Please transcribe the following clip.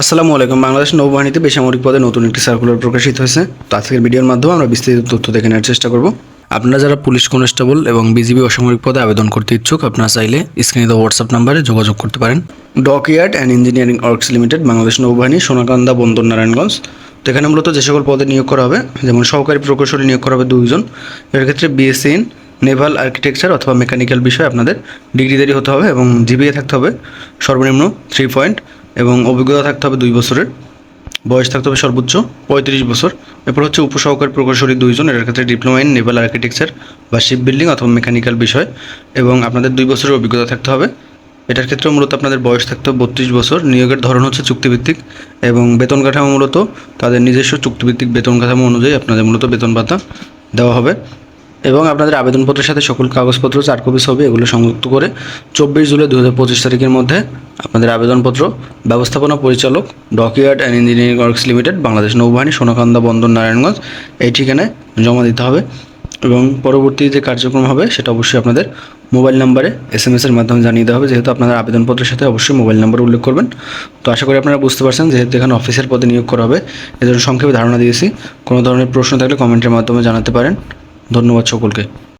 আসসালামু আলাইকুম। বাংলাদেশ নৌবাহিনীতে বেসামরিক পদে নতুন একটি সার্কুলার প্রকাশিত হয়েছে। তো আজকের ভিডিওর মাধ্যমে আমরা বিস্তারিত তথ্য দেখে নেওয়ার চেষ্টা করব। আপনারা যারা পুলিশ কনস্টেবল এবং বিজিবি অসামরিক পদে আবেদন করতে ইচ্ছুক, আপনারা চাইলে স্ক্রিনে দেওয়া হোয়াটসঅ্যাপ নাম্বারে যোগাযোগ করতে পারেন। Dockyard and engineering works limited, Bangladesh নৌবাহিনী, সোনাকান্দা, বন্দর, নারায়ণগঞ্জ। তো এখানে মূলত যে সকল পদে নিয়োগ করা হবে, যেমন সহকারী প্রকৌশলী নিয়োগ করা হবে দুইজন। এর ক্ষেত্রে বিএসসি ইন নেভাল আর্কিটেকচার অথবা মেকানিক্যাল বিষয়ে আপনাদের ডিগ্রিধারী হতে হবে এবং জিবিএ থাকতে হবে। সর্বনিম্ন থ্রি পয়েন্ট এবং অভিজ্ঞতা থাকতে হবে দুই বছরের। বয়স থাকতে হবে সর্বোচ্চ পঁয়ত্রিশ বছর। এরপর হচ্ছে উপসহকারী প্রকৌশলী দুইজন এর ক্ষেত্রে ডিপ্লোমা ইন নেভাল আর্কিটেকচার বা শিপ বিল্ডিং অথবা মেকানিক্যাল বিষয়। এবং আপনাদের দুই বছরের অভিজ্ঞতা থাকতে হবে। এটার ক্ষেত্রে মূলত আপনাদের বয়স থাকতে হবে বত্রিশ বছর। নিয়োগের ধরন হচ্ছে চুক্তিভিত্তিক এবং বেতন কাঠামো মূলত তাদের নিজস্ব চুক্তিভিত্তিক বেতন কাঠামো অনুযায়ী আপনাদের মূলত বেতন ভাতা দেওয়া হবে। এবং আপনাদের আবেদনপত্রের সাথে সকল কাগজপত্র চার কপি ছবি এগুলো সংযুক্ত করে চব্বিশ জুলাই দু পঁচিশ তারিখের মধ্যে আপনাদের আবেদনপত্র, ব্যবস্থাপনা পরিচালক, dockyard and engineering works limited, Bangladesh নৌবাহিনী, সোনাকান্দা বন্দর, নারায়ণগঞ্জ, এই ঠিকানায় জমা দিতে হবে। এবং পরবর্তী যে কার্যক্রম হবে, সেটা অবশ্যই আপনাদের মোবাইল নাম্বারে এস এম এসের মাধ্যমে জানিয়ে দেওয়া হবে। যেহেতু আপনাদের আবেদনপত্রের সাথে অবশ্যই মোবাইল নাম্বার উল্লেখ করবেন। তো আশা করি আপনারা বুঝতে পারছেন, যেহেতু এখানে অফিসের পদে নিয়োগ করা হবে, এজন্য সংক্ষেপে ধারণা দিয়েছি। কোনো ধরনের প্রশ্ন থাকলে কমেন্টের মাধ্যমে জানাতে পারেন। ধন্যবাদ সকলকে।